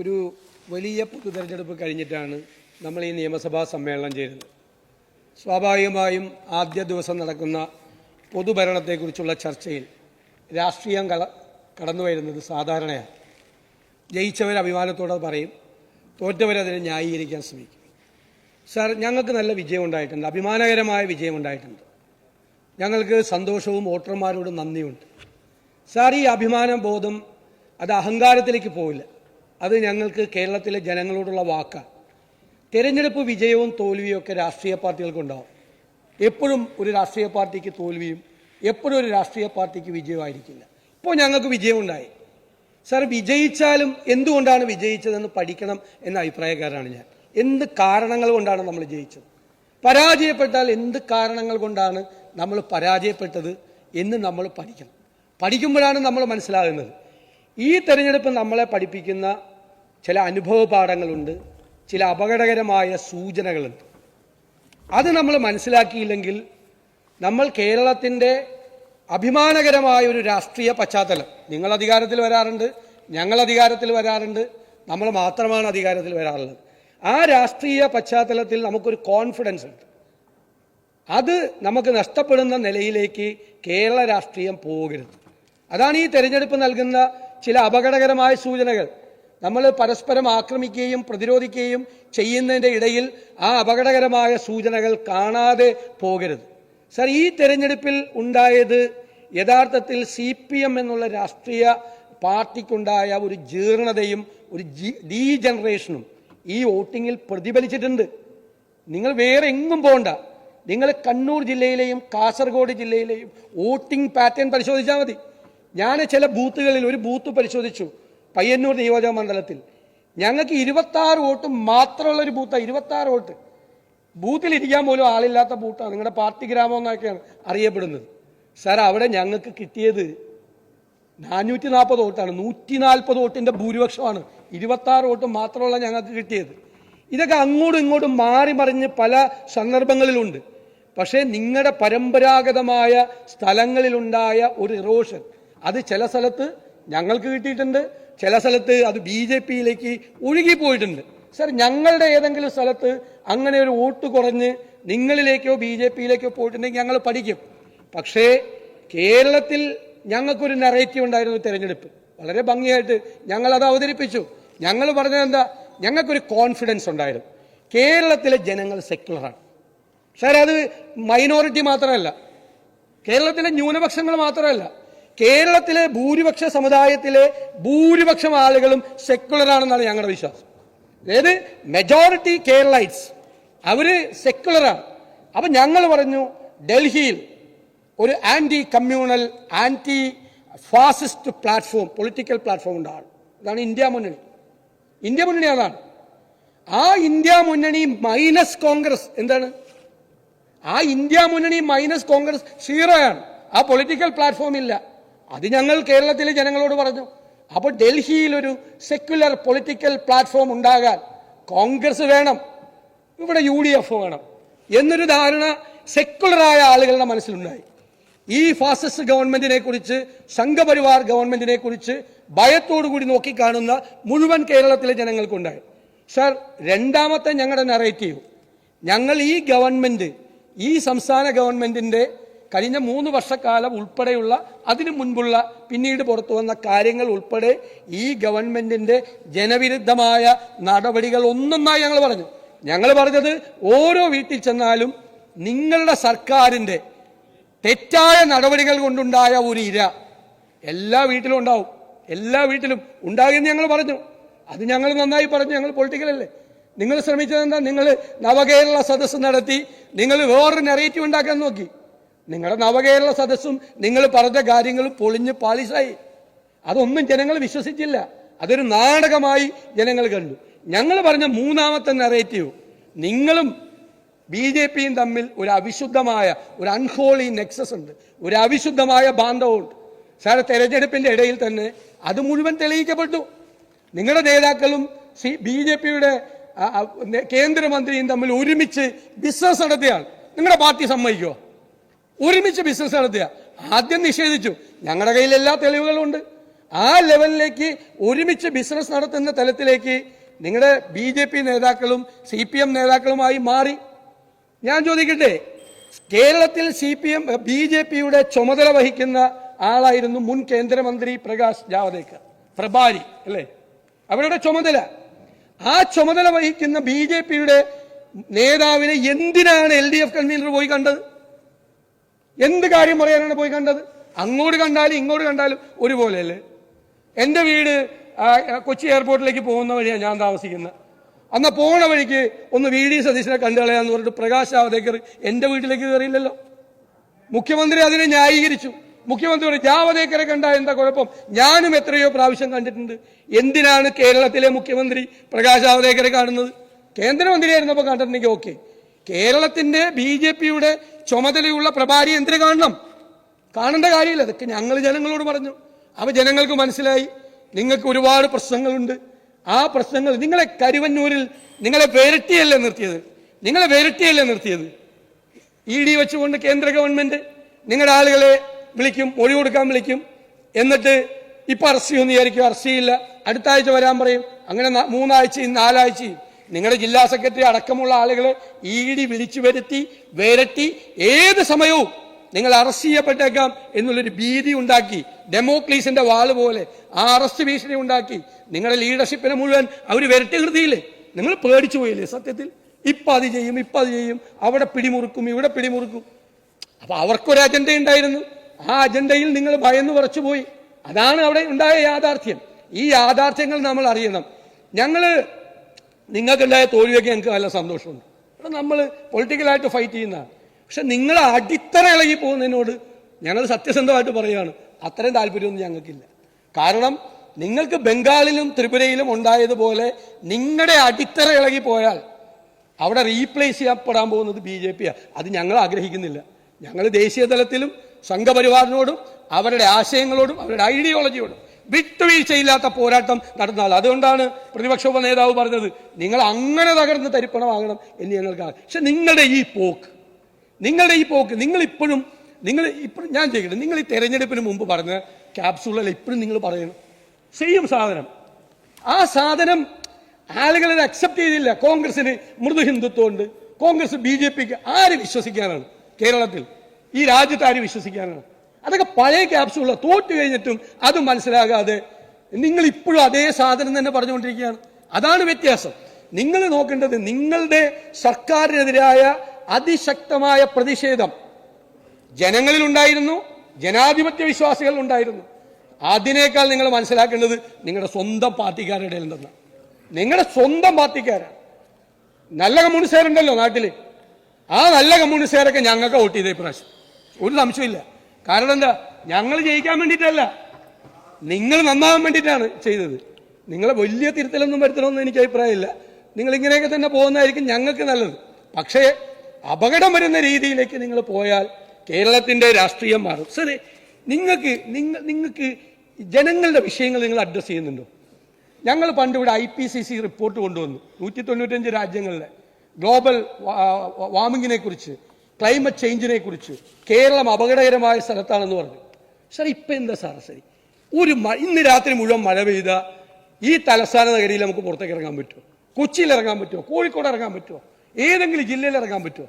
ഒരു വലിയ പൊതുതെരഞ്ഞെടുപ്പ് കഴിഞ്ഞിട്ടാണ് നമ്മൾ ഈ നിയമസഭാ സമ്മേളനം ചേരുന്നത്. സ്വാഭാവികമായും ആദ്യ ദിവസം നടക്കുന്ന പൊതുഭരണത്തെക്കുറിച്ചുള്ള ചർച്ചയിൽ രാഷ്ട്രീയം കള കടന്നു വരുന്നത് സാധാരണയാണ്. ജയിച്ചവർ അഭിമാനത്തോടെ പറയും തോറ്റവരതിനെ ന്യായീകരിക്കാൻ ശ്രമിക്കും. സാർ ഞങ്ങൾക്ക് നല്ല വിജയം ഉണ്ടായിട്ടുണ്ട് അഭിമാനകരമായ വിജയം ഉണ്ടായിട്ടുണ്ട്. ഞങ്ങൾക്ക് സന്തോഷവും വോട്ടർമാരോടും നന്ദിയുണ്ട്. സാർ ഈ അഭിമാന ബോധം അത് അഹങ്കാരത്തിലേക്ക് പോവില്ല. അത് ഞങ്ങൾക്ക് കേരളത്തിലെ ജനങ്ങളോടുള്ള വാക്കാണ് തെരഞ്ഞെടുപ്പ് വിജയവും തോൽവിയും ഒക്കെ രാഷ്ട്രീയ പാർട്ടികൾക്കുണ്ടാവും. എപ്പോഴും ഒരു രാഷ്ട്രീയ പാർട്ടിക്ക് തോൽവിയും എപ്പോഴും ഒരു രാഷ്ട്രീയ പാർട്ടിക്ക് വിജയമായിരിക്കില്ല ഇപ്പോൾ ഞങ്ങൾക്ക് വിജയമുണ്ടായി. സാർ വിജയിച്ചാലും എന്തുകൊണ്ടാണ് വിജയിച്ചതെന്ന് പഠിക്കണം എന്ന അഭിപ്രായക്കാരാണ് ഞാൻ. എന്ത് കാരണങ്ങൾ കൊണ്ടാണ് നമ്മൾ ജയിച്ചത്? പരാജയപ്പെട്ടാൽ എന്ത് കാരണങ്ങൾ കൊണ്ടാണ് നമ്മൾ പരാജയപ്പെട്ടത് എന്ന് നമ്മൾ പഠിക്കണം. പഠിക്കുമ്പോഴാണ് നമ്മൾ മനസ്സിലാകുന്നത്. ഈ തെരഞ്ഞെടുപ്പ് നമ്മളെ പഠിപ്പിക്കുന്ന ചില അനുഭവ പാഠങ്ങളുണ്ട് ചില അപകടകരമായ സൂചനകളുണ്ട്. അത് നമ്മൾ മനസ്സിലാക്കിയില്ലെങ്കിൽ നമ്മൾ കേരളത്തിന്റെ അഭിമാനകരമായ ഒരു രാഷ്ട്രീയ പശ്ചാത്തലം. നിങ്ങൾ അധികാരത്തിൽ വരാറുണ്ട് ഞങ്ങൾ അധികാരത്തിൽ വരാറുണ്ട് നമ്മൾ മാത്രമാണ് അധികാരത്തിൽ വരാറുള്ളത്. ആ രാഷ്ട്രീയ പശ്ചാത്തലത്തിൽ നമുക്കൊരു കോൺഫിഡൻസ് ഉണ്ട്. അത് നമുക്ക് നഷ്ടപ്പെടുന്ന നിലയിലേക്ക് കേരള രാഷ്ട്രീയം പോകരുത്. അതാണ് ഈ തെരഞ്ഞെടുപ്പ് നൽകുന്ന ചില അപകടകരമായ സൂചനകൾ. നമ്മൾ പരസ്പരം ആക്രമിക്കുകയും പ്രതിരോധിക്കുകയും ചെയ്യുന്നതിന്റെ ഇടയിൽ ആ അപകടകരമായ സൂചനകൾ കാണാതെ പോകരുത്. സർ ഈ തെരഞ്ഞെടുപ്പിൽ ഉണ്ടായത് യഥാർത്ഥത്തിൽ സി പി എം എന്നുള്ള രാഷ്ട്രീയ പാർട്ടിക്കുണ്ടായ ഒരു ജീർണതയും ഒരു ഡീ ജനറേഷനും ഈ വോട്ടിങ്ങിൽ പ്രതിഫലിച്ചിട്ടുണ്ട്. നിങ്ങൾ വേറെ എങ്ങും പോകണ്ട നിങ്ങൾ കണ്ണൂർ ജില്ലയിലെയും കാസർഗോഡ് ജില്ലയിലെയും വോട്ടിംഗ് പാറ്റേൺ പരിശോധിച്ചാൽ മതി. ഞാൻ ചില ബൂത്തുകളിൽ ഒരു ബൂത്ത് പരിശോധിച്ചു പയ്യന്നൂർ നിയോജക മണ്ഡലത്തിൽ. ഞങ്ങൾക്ക് ഇരുപത്തി ആറ് വോട്ട് മാത്രമുള്ള ഒരു ബൂത്താണ് ഇരുപത്തി ആറ് വോട്ട്. ബൂത്തിൽ ഇരിക്കാൻ പോലും ആളില്ലാത്ത ബൂത്താണ്. നിങ്ങളുടെ പാർട്ടി ഗ്രാമം എന്നൊക്കെയാണ് അറിയപ്പെടുന്നത്. സാർ അവിടെ ഞങ്ങൾക്ക് കിട്ടിയത് നാനൂറ്റി നാൽപ്പത് വോട്ടാണ്. നൂറ്റി നാൽപ്പത് വോട്ടിന്റെ ഭൂരിപക്ഷമാണ്. ഇരുപത്തി ആറ് വോട്ട് മാത്രമുള്ള ഞങ്ങൾക്ക് കിട്ടിയത്. ഇതൊക്കെ അങ്ങോട്ടും ഇങ്ങോട്ടും മാറി മറിഞ്ഞ് പല സന്ദർഭങ്ങളിലുണ്ട്. പക്ഷേ നിങ്ങളുടെ പരമ്പരാഗതമായ സ്ഥലങ്ങളിലുണ്ടായ ഒരു ഇറോഷൻ അത് ചില സ്ഥലത്ത് ഞങ്ങൾക്ക് കിട്ടിയിട്ടുണ്ട് ചില സ്ഥലത്ത് അത് ബി ജെ പിയിലേക്ക് ഒഴുകിപ്പോയിട്ടുണ്ട്. സർ ഞങ്ങളുടെ ഏതെങ്കിലും സ്ഥലത്ത് അങ്ങനെ ഒരു വോട്ട് കുറഞ്ഞ് നിങ്ങളിലേക്കോ ബി ജെ പിയിലേക്കോ പോയിട്ടുണ്ടെങ്കിൽ ഞങ്ങൾ പഠിക്കും. പക്ഷേ കേരളത്തിൽ ഞങ്ങൾക്കൊരു നെറേറ്റീവ് ഉണ്ടായിരുന്നു തിരഞ്ഞെടുപ്പ്. വളരെ ഭംഗിയായിട്ട് ഞങ്ങൾ അത് അവതരിപ്പിച്ചു. ഞങ്ങൾ പറഞ്ഞത് എന്താ? ഞങ്ങൾക്കൊരു കോൺഫിഡൻസ് ഉണ്ടായിരുന്നു. കേരളത്തിലെ ജനങ്ങൾ സെക്യുലറാണ് സാർ അത് മൈനോറിറ്റി മാത്രമല്ല. കേരളത്തിലെ ന്യൂനപക്ഷങ്ങൾ മാത്രമല്ല. കേരളത്തിലെ ഭൂരിപക്ഷ സമുദായത്തിലെ ഭൂരിപക്ഷം ആളുകളും സെക്യുലർ ആണെന്നാണ് ഞങ്ങളുടെ വിശ്വാസം. അതായത് മെജോറിറ്റി കേരളൈറ്റ്സ് അവർ സെക്കുലറാണ് അപ്പൊ ഞങ്ങൾ പറഞ്ഞു ഡൽഹിയിൽ ഒരു anti communal anti fascist platform political platform ഉണ്ടാണ് അതാണ് ഇന്ത്യ മുന്നണി. ഇന്ത്യ മുന്നണി അതാണ്. ആ ഇന്ത്യ മുന്നണി മൈനസ് കോൺഗ്രസ്. എന്താണ്? ആ ഇന്ത്യ മുന്നണി മൈനസ് കോൺഗ്രസ് സീറോയാണ്. ആ പൊളിറ്റിക്കൽ പ്ലാറ്റ്ഫോം ഇല്ല. അത് ഞങ്ങൾ കേരളത്തിലെ ജനങ്ങളോട് പറഞ്ഞു. അപ്പോൾ ഡൽഹിയിൽ ഒരു സെക്യുലർ പൊളിറ്റിക്കൽ പ്ലാറ്റ്ഫോം ഉണ്ടാകാൻ കോൺഗ്രസ് വേണം ഇവിടെ യു ഡി എഫ് വേണം എന്നൊരു ധാരണ സെക്യുലറായ ആളുകളുടെ മനസ്സിലുണ്ടായി. ഈ ഫാസിസ്റ്റ് ഗവൺമെന്റിനെ കുറിച്ച് സംഘപരിവാർ ഗവൺമെന്റിനെ കുറിച്ച് ഭയത്തോടു കൂടി നോക്കിക്കാണുന്ന മുഴുവൻ കേരളത്തിലെ ജനങ്ങൾക്കുണ്ടായി. സർ രണ്ടാമത്തെ ഞങ്ങളുടെ നറേറ്റീവ് ഞങ്ങൾ ഈ ഗവൺമെന്റ് ഈ സംസ്ഥാന ഗവൺമെന്റിന്റെ കഴിഞ്ഞ മൂന്ന് വർഷക്കാലം ഉൾപ്പെടെയുള്ള അതിനു മുൻപുള്ള പിന്നീട് പുറത്തു വന്ന കാര്യങ്ങൾ ഉൾപ്പെടെ ഈ ഗവൺമെന്റിന്റെ ജനവിരുദ്ധമായ നടപടികൾ ഒന്നൊന്നായി ഞങ്ങൾ പറഞ്ഞു. ഞങ്ങൾ പറഞ്ഞത് ഓരോ വീട്ടിൽ ചെന്നാലും നിങ്ങളുടെ സർക്കാരിന്റെ തെറ്റായ നടപടികൾ കൊണ്ടുണ്ടായ ഒരു ഇര എല്ലാ വീട്ടിലും ഉണ്ടാവും. എല്ലാ വീട്ടിലും ഉണ്ടാകുമെന്ന് ഞങ്ങൾ പറഞ്ഞു. അത് ഞങ്ങൾ നന്നായി പറഞ്ഞു. ഞങ്ങൾ പൊളിറ്റിക്കൽ അല്ലേ? നിങ്ങൾ ശ്രമിച്ചത് എന്താ? നിങ്ങൾ നവകേരള സദസ്സ് നടത്തി നിങ്ങൾ വേറൊരു നെറേറ്റീവ് ഉണ്ടാക്കാൻ നോക്കി. നിങ്ങളുടെ നവകേരള സദസ്സും നിങ്ങൾ പറഞ്ഞ കാര്യങ്ങളും പൊളിഞ്ഞ് പാളിസായി. അതൊന്നും ജനങ്ങൾ വിശ്വസിച്ചില്ല. അതൊരു നാടകമായി ജനങ്ങൾ കണ്ടു. ഞങ്ങൾ പറഞ്ഞ മൂന്നാമത്തെ നെറേറ്റീവ് നിങ്ങളും ബി ജെ പിയും തമ്മിൽ ഒരു അവിശുദ്ധമായ ഒരു അൺഹോളി നെക്സസ് ഉണ്ട്. ഒരു അവിശുദ്ധമായ ബാന്ധവമുണ്ട് സാറെ തെരഞ്ഞെടുപ്പിന്റെ ഇടയിൽ തന്നെ അത് മുഴുവൻ തെളിയിക്കപ്പെട്ടു. നിങ്ങളുടെ നേതാക്കളും സി ബി ജെ പിയുടെ കേന്ദ്രമന്ത്രിയും തമ്മിൽ ഒരുമിച്ച് ബിസിനസ് നടത്തിയാണ്. നിങ്ങളുടെ പാർട്ടി സമ്മതിക്കുമോ ഒരുമിച്ച് ബിസിനസ് നടത്തുക ആദ്യം നിഷേധിച്ചു. ഞങ്ങളുടെ കയ്യിൽ എല്ലാ തെളിവുകളും ഉണ്ട് ആ ലെവലിലേക്ക് ഒരുമിച്ച് ബിസിനസ് നടത്തുന്ന തലത്തിലേക്ക് നിങ്ങളുടെ ബി ജെ പി നേതാക്കളും സി പി എം നേതാക്കളുമായി മാറി. ഞാൻ ചോദിക്കട്ടെ കേരളത്തിൽ C P M B J പിയുടെ ചുമതല വഹിക്കുന്ന ആളായിരുന്നു മുൻ കേന്ദ്രമന്ത്രി പ്രകാശ് ജാവദേക്കർ പ്രഭാരി അല്ലേ? അവരുടെ ചുമതല. ആ ചുമതല വഹിക്കുന്ന ബി ജെ പിയുടെ നേതാവിനെ എന്തിനാണ് എൽ ഡി എഫ് കൺവീനർ പോയി കണ്ടത്? എന്ത് കാര്യം പറയാനാണ് പോയി കണ്ടത്? അങ്ങോട്ട് കണ്ടാലും ഇങ്ങോട്ട് കണ്ടാലും ഒരുപോലെയല്ലേ? എന്റെ വീട് കൊച്ചി എയർപോർട്ടിലേക്ക് പോകുന്ന വഴിയാണ് ഞാൻ താമസിക്കുന്നത് അന്ന് പോണ വഴിക്ക് ഒന്ന് വി ഡി സതീശനെ കണ്ടു കളയാന്ന് പറഞ്ഞിട്ട് പ്രകാശ് ജാവദേക്കർ എന്റെ വീട്ടിലേക്ക് കയറിയില്ലല്ലോ. മുഖ്യമന്ത്രി അതിനെ ന്യായീകരിച്ചു. മുഖ്യമന്ത്രി പറഞ്ഞു ജാവദേക്കറെ കണ്ട എന്താ കുഴപ്പം? ഞാനും എത്രയോ പ്രാവശ്യം കണ്ടിട്ടുണ്ട്. എന്തിനാണ് കേരളത്തിലെ മുഖ്യമന്ത്രി പ്രകാശ് ജാവദേക്കറെ കാണുന്നത്? കേന്ദ്രമന്ത്രിയായിരുന്നപ്പോൾ കണ്ടിട്ടുണ്ടെങ്കിൽ ഓക്കെ. കേരളത്തിന്റെ ബി ജെ പിയുടെ ചുമതലയുള്ള പ്രഭാരി എന്തിനു കാണണം? കാണേണ്ട കാര്യമില്ല. അതൊക്കെ ഞങ്ങൾ ജനങ്ങളോട് പറഞ്ഞു. അവ ജനങ്ങൾക്ക് മനസ്സിലായി. നിങ്ങൾക്ക് ഒരുപാട് പ്രശ്നങ്ങളുണ്ട്. ആ പ്രശ്നങ്ങൾ നിങ്ങളെ കരുവന്നൂരിൽ നിങ്ങളെ വേരട്ടിയല്ലേ നിർത്തിയത്? നിങ്ങളെ വേരട്ടിയല്ലേ നിർത്തിയത്? ഇ ഡി വെച്ചുകൊണ്ട് കേന്ദ്ര ഗവൺമെന്റ് നിങ്ങളുടെ ആളുകളെ വിളിക്കും മൊഴി കൊടുക്കാൻ വിളിക്കും. എന്നിട്ട് ഇപ്പൊ അറസ്റ്റ് ചെയ്യുമെന്ന് വിചാരിക്കും. അറസ്റ്റ് ചെയ്യില്ല. അടുത്ത ആഴ്ച വരാൻ പറയും. അങ്ങനെ മൂന്നാഴ്ചയും നാലാഴ്ചയും നിങ്ങളുടെ ജില്ലാ സെക്രട്ടറി അടക്കമുള്ള ആളുകളെ ഡി വിളിച്ചു വരുത്തി വേരട്ടി ഏത് സമയവും നിങ്ങൾ അറസ്റ്റ് ചെയ്യപ്പെട്ടേക്കാം എന്നുള്ളൊരു ഭീതി ഉണ്ടാക്കി ഡെമോക്ലീസിന്റെ വാൾ പോലെ ആ അറസ്റ്റ് ഭീഷണി ഉണ്ടാക്കി. നിങ്ങളുടെ ലീഡർഷിപ്പിനെ മുഴുവൻ അവർ വരട്ടി നിർത്തിയില്ലേ? നിങ്ങൾ പേടിച്ചു പോയില്ലേ സത്യത്തിൽ? ഇപ്പൊ അത് ചെയ്യും ഇപ്പൊ അത് ചെയ്യും. അവിടെ പിടിമുറുക്കും ഇവിടെ പിടിമുറുക്കും. അപ്പോൾ അവർക്കൊരു അജണ്ട ഉണ്ടായിരുന്നു. ആ അജണ്ടയിൽ നിങ്ങൾ ഭയന്ന് പറച്ചു പോയി. അതാണ് അവിടെ ഉണ്ടായ യാഥാർത്ഥ്യം. ഈ യാഥാർത്ഥ്യങ്ങൾ നമ്മൾ അറിയണം. ഞങ്ങൾ നിങ്ങൾക്കുണ്ടായ തോൽവിയൊക്കെ ഞങ്ങൾക്ക് നല്ല സന്തോഷമുണ്ട്. അപ്പം നമ്മൾ പൊളിറ്റിക്കലായിട്ട് ഫൈറ്റ് ചെയ്യുന്നതാണ് പക്ഷെ നിങ്ങൾ അടിത്തറ ഇളകി പോകുന്നതിനോട് ഞങ്ങൾ സത്യസന്ധമായിട്ട് പറയുകയാണ് അത്രയും താല്പര്യമൊന്നും ഞങ്ങൾക്കില്ല. കാരണം നിങ്ങൾക്ക് ബംഗാളിലും ത്രിപുരയിലും ഉണ്ടായതുപോലെ നിങ്ങളുടെ അടിത്തറ ഇളകി പോയാൽ അവിടെ റീപ്ലേസ് ചെയ്യപ്പെടാൻ പോകുന്നത് ബി ജെ പിയാണ് അത് ഞങ്ങൾ ആഗ്രഹിക്കുന്നില്ല. ഞങ്ങൾ ദേശീയ തലത്തിലും സംഘപരിവാറിനോടും അവരുടെ ആശയങ്ങളോടും അവരുടെ ഐഡിയോളജിയോടും വിട്ടുവീഴ്ചയില്ലാത്ത പോരാട്ടം നടന്ന ആൾ അതുകൊണ്ടാണ് പ്രതിപക്ഷ ഉപനേതാവ് പറഞ്ഞത് നിങ്ങൾ അങ്ങനെ തകർന്ന് തരിപ്പണമാകണം എന്ന് ഞങ്ങൾക്ക് പക്ഷെ നിങ്ങളുടെ ഈ പോക്ക് നിങ്ങളുടെ ഈ പോക്ക് നിങ്ങൾ ഇപ്പോഴും നിങ്ങൾ ഇപ്പോഴും ഞാൻ ചെയ്യട്ടെ നിങ്ങൾ ഈ തെരഞ്ഞെടുപ്പിന് മുമ്പ് പറഞ്ഞ ക്യാപ്സൂളിൽ ഇപ്പോഴും നിങ്ങൾ പറയണം. സെയിം സാധനം. ആ സാധനം ആളുകളത് അക്സെപ്റ്റ് ചെയ്തില്ല. കോൺഗ്രസിന് മൃദു ഹിന്ദുത്വമുണ്ട്. കോൺഗ്രസ് ബി ജെ പിക്ക് ആര് വിശ്വസിക്കാനാണ്? കേരളത്തിൽ ഈ രാജ്യത്ത് ആര് വിശ്വസിക്കാനാണ്? അതൊക്കെ പഴയ ക്യാപ്സൂള തോറ്റു കഴിഞ്ഞിട്ടും അത് മനസ്സിലാകാതെ നിങ്ങൾ ഇപ്പോഴും അതേ സാധനം തന്നെ പറഞ്ഞുകൊണ്ടിരിക്കുകയാണ്. അതാണ് വ്യത്യാസം. നിങ്ങൾ നോക്കേണ്ടത് നിങ്ങളുടെ സർക്കാരിനെതിരായ അതിശക്തമായ പ്രതിഷേധം ജനങ്ങളിൽ ഉണ്ടായിരുന്നു ജനാധിപത്യ വിശ്വാസികൾ ഉണ്ടായിരുന്നു. അതിനേക്കാൾ നിങ്ങൾ മനസ്സിലാക്കേണ്ടത് നിങ്ങളുടെ സ്വന്തം പാർട്ടിക്കാരുടെ ഉണ്ടെന്ന് നിങ്ങളുടെ സ്വന്തം പാർട്ടിക്കാരാണ്. നല്ല കമ്മ്യൂണിസ്റ്റുകാരുണ്ടല്ലോ നാട്ടിൽ ആ നല്ല കമ്മ്യൂണിസ്റ്റുകാരൊക്കെ ഞങ്ങൾക്ക് വോട്ട് ചെയ്ത ഇപ്രാവശ്യം ഒരു സംശയമില്ല കാരണം എന്താ? ഞങ്ങൾ ജയിക്കാൻ വേണ്ടിയിട്ടല്ല. നിങ്ങൾ നന്നാവാൻ വേണ്ടിയിട്ടാണ് ചെയ്തത്. നിങ്ങളെ വലിയ തിരുത്തലൊന്നും വരുത്തണമെന്ന് എനിക്ക് അഭിപ്രായമില്ല. നിങ്ങൾ ഇങ്ങനെയൊക്കെ തന്നെ പോകുന്നതായിരിക്കും ഞങ്ങൾക്ക് നല്ലത്. പക്ഷേ അപകടം വരുന്ന രീതിയിലേക്ക് നിങ്ങൾ പോയാൽ കേരളത്തിന്റെ രാഷ്ട്രീയം മാറും. സാറി നിങ്ങൾക്ക് നിങ്ങൾ നിങ്ങൾക്ക് ജനങ്ങളുടെ വിഷയങ്ങൾ നിങ്ങൾ അഡ്രസ്സ് ചെയ്യുന്നുണ്ടോ? ഞങ്ങൾ പണ്ട് ഇവിടെ I P C C report കൊണ്ടുവന്നു. നൂറ്റി തൊണ്ണൂറ്റഞ്ച് രാജ്യങ്ങളിലെ ഗ്ലോബൽ വാമിങ്ങിനെ കുറിച്ച് ക്ലൈമറ്റ് ചേഞ്ചിനെ കുറിച്ച് കേരളം അപകടകരമായ സ്ഥലത്താണെന്ന് പറഞ്ഞു. സാർ ഇപ്പം എന്താ സാർ ശരി? ഒരു ഇന്ന് രാത്രി മുഴുവൻ മഴ പെയ്ത ഈ തലസ്ഥാന നഗരിയിൽ നമുക്ക് പുറത്തേക്ക് ഇറങ്ങാൻ പറ്റുമോ? കൊച്ചിയിൽ ഇറങ്ങാൻ പറ്റുമോ? കോഴിക്കോട് ഇറങ്ങാൻ പറ്റുമോ? ഏതെങ്കിലും ജില്ലയിൽ ഇറങ്ങാൻ പറ്റുമോ?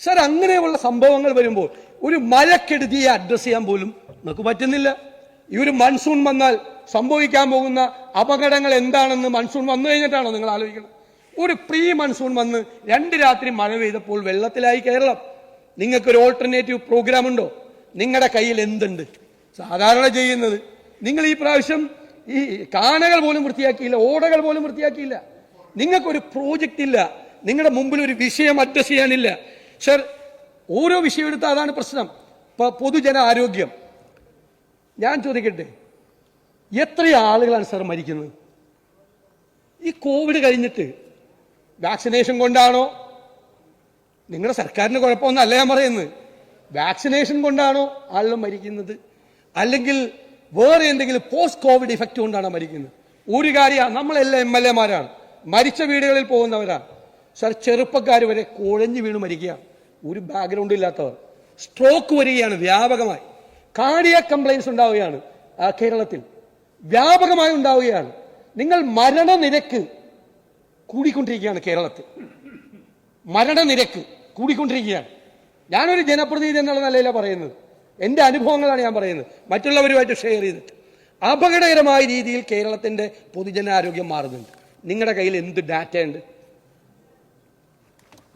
സാർ അങ്ങനെയുള്ള സംഭവങ്ങൾ വരുമ്പോൾ ഒരു മഴക്കെടുതിയെ അഡ്രസ്സ് ചെയ്യാൻ പോലും നമുക്ക് പറ്റുന്നില്ല. ഈ ഒരു മൺസൂൺ വന്നാൽ സംഭവിക്കാൻ പോകുന്ന അപകടങ്ങൾ എന്താണെന്ന് മൺസൂൺ വന്നു കഴിഞ്ഞിട്ടാണോ നിങ്ങൾ ആലോചിക്കണം ഒരു പ്രീ മൺസൂൺ വന്ന് രണ്ട് രാത്രി മഴ പെയ്തപ്പോൾ വെള്ളത്തിലായി കേരളം. നിങ്ങൾക്കൊരു ഓൾട്ടർനേറ്റീവ് പ്രോഗ്രാം ഉണ്ടോ? നിങ്ങളുടെ കയ്യിൽ എന്തുണ്ട്? സാധാരണ ചെയ്യുന്നത്. നിങ്ങൾ ഈ പ്രാവശ്യം ഈ കാണകൾ പോലും വൃത്തിയാക്കിയില്ല ഓടകൾ പോലും വൃത്തിയാക്കിയില്ല. നിങ്ങൾക്കൊരു പ്രോജക്റ്റ് ഇല്ല. നിങ്ങളുടെ മുമ്പിൽ ഒരു വിഷയം അഡ്രസ് ചെയ്യാനില്ല. സർ ഓരോ വിഷയം എടുത്താൽ അതാണ് പ്രശ്നം. പൊതുജന ആരോഗ്യം. ഞാൻ ചോദിക്കട്ടെ എത്ര ആളുകളാണ് സാർ മരിക്കുന്നത്? ഈ കോവിഡ് കഴിഞ്ഞിട്ട് വാക്സിനേഷൻ കൊണ്ടാണോ നിങ്ങളുടെ സർക്കാരിന് കുഴപ്പമൊന്നല്ല ഞാൻ പറയുന്നത്. വാക്സിനേഷൻ കൊണ്ടാണോ ആളുകൾ മരിക്കുന്നത്? അല്ലെങ്കിൽ വേറെ എന്തെങ്കിലും പോസ്റ്റ് കോവിഡ് ഇഫക്റ്റ് കൊണ്ടാണോ മരിക്കുന്നത്? ഒരു കാര്യമാണ് നമ്മളെല്ലാം എം എൽ എമാരാണ്. മരിച്ച വീടുകളിൽ പോകുന്നവരാണ് സാർ ചെറുപ്പക്കാർ വരെ കുഴഞ്ഞു വീണ് മരിക്കുകയാണ്. ഒരു ബാക്ക്ഗ്രൗണ്ട് ഇല്ലാത്തവർ. സ്ട്രോക്ക് വരികയാണ് വ്യാപകമായി. കാർഡിയ കംപ്ലൈൻസ് ഉണ്ടാവുകയാണ് കേരളത്തിൽ. വ്യാപകമായി ഉണ്ടാവുകയാണ്. നിങ്ങൾ മരണനിരക്ക് കൂടിക്കൊണ്ടിരിക്കുകയാണ് കേരളത്തിൽ. മരണനിരക്ക് കൂടിക്കൊണ്ടിരിക്കുകയാണ്. ഞാനൊരു ജനപ്രതിനിധി എന്നുള്ള നിലയിലാണ് പറയുന്നത്. എന്റെ അനുഭവങ്ങളാണ് ഞാൻ പറയുന്നത്. മറ്റുള്ളവരുമായിട്ട് ഷെയർ ചെയ്തിട്ട്. അപകടകരമായ രീതിയിൽ കേരളത്തിന്റെ പൊതുജനാരോഗ്യം മാറുന്നുണ്ട്. നിങ്ങളുടെ കയ്യിൽ എന്ത് ഡാറ്റ ഉണ്ട്?